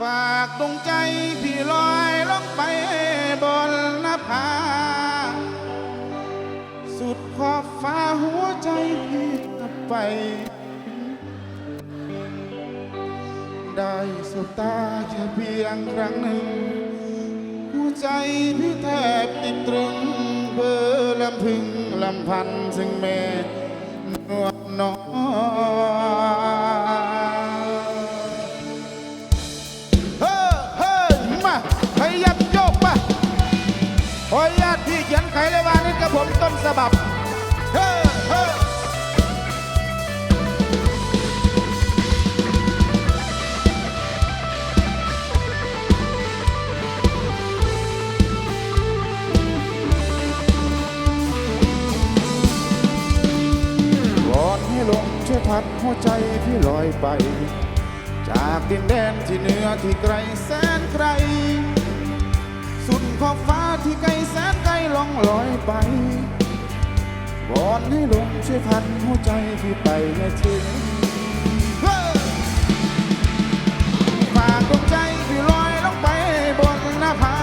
ฝากดวงใจพี่ลอยล่องไปบนหน้าผา สุดขอบฟ้าหัวใจพี่กับไป ได้สบตาแค่เพียงครั้งหนึ่ง หัวใจพี่แทบติดตรึงเบอร์ลำพึงลำพันซึ่งแม่นวลน้อย ฉบับเฮ้อเฮ้วอนให้ลมช่วยพัดหัวใจพี่ลอยไป จากดินแดนที่เหนือที่ไกลแสนไกล สุดขอบฟ้าที่ไกลแสนไกลล่องลอยไป วอนให้ลมช่วยพัดหัวใจพี่ไปให้ถึงเฮ้อฝากดวงใจพี่ลอยลงไปบนหน้าผา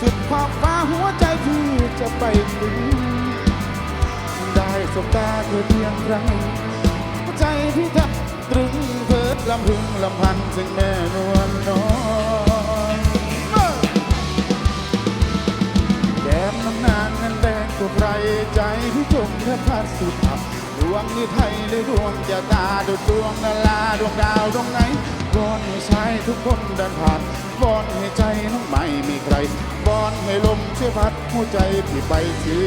สุดขอบฟ้าหัวใจพี่จะไปถึง ได้สบตาเธอเพียงครั้งหัวใจพี่แทบตรึงเพิดลำพึงลำพันซึ่งแม่นวลน้อย พัดสุดับดวงนิไทยหรือดวงจะตาดุดดวงนาลาดวงดาวดวงไหนวอนให้ชายทุกคนเดินผ่านวอนให้ใจน้องไม่มีใครวอนให้ลมช่วยพัดหัวใจพี่ไปถึ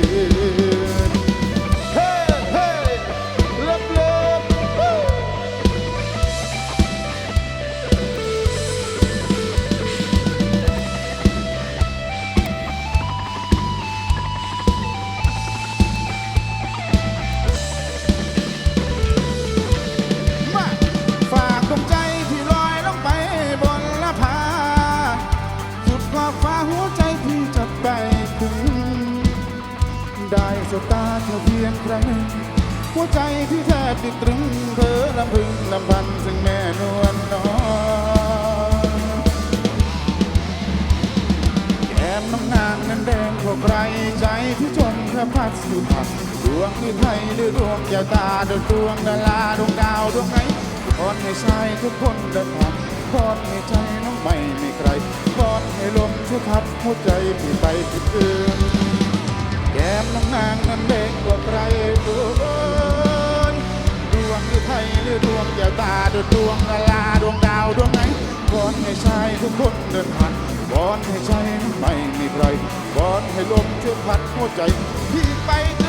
บตาเธอเพียงครั้งหนึ่งหัวใจที่แทบติดตรึงเธอลำพึงลำพันซึ่งแม่นวลน้อยแก้มน้ำนางนั้นแดงกว่าใครใจที่จนแค่พัดสุดหักดวงที่ไทยหรือดวงแก้วตาดวงดวงดาราดวงดาวดวงไหนพรให้ชายทุกคนเดินผ่านพรให้ใจน้องไม่มีใครพรให้ลมช่วยพัดหัวใจพี่ไปที่อื่น มน้องนางนั้นเด็กกว่าใครเอ้ยดวงหรือไทยหรือดวงแก้วตาดวงดวงนาลาดวงดาวดวงไหนบอนให้ชายทุกคนเดินผ่านบอนให้ชายไม่มีใครบอนให้ลมช่วยพัดหัวใจพี่ไป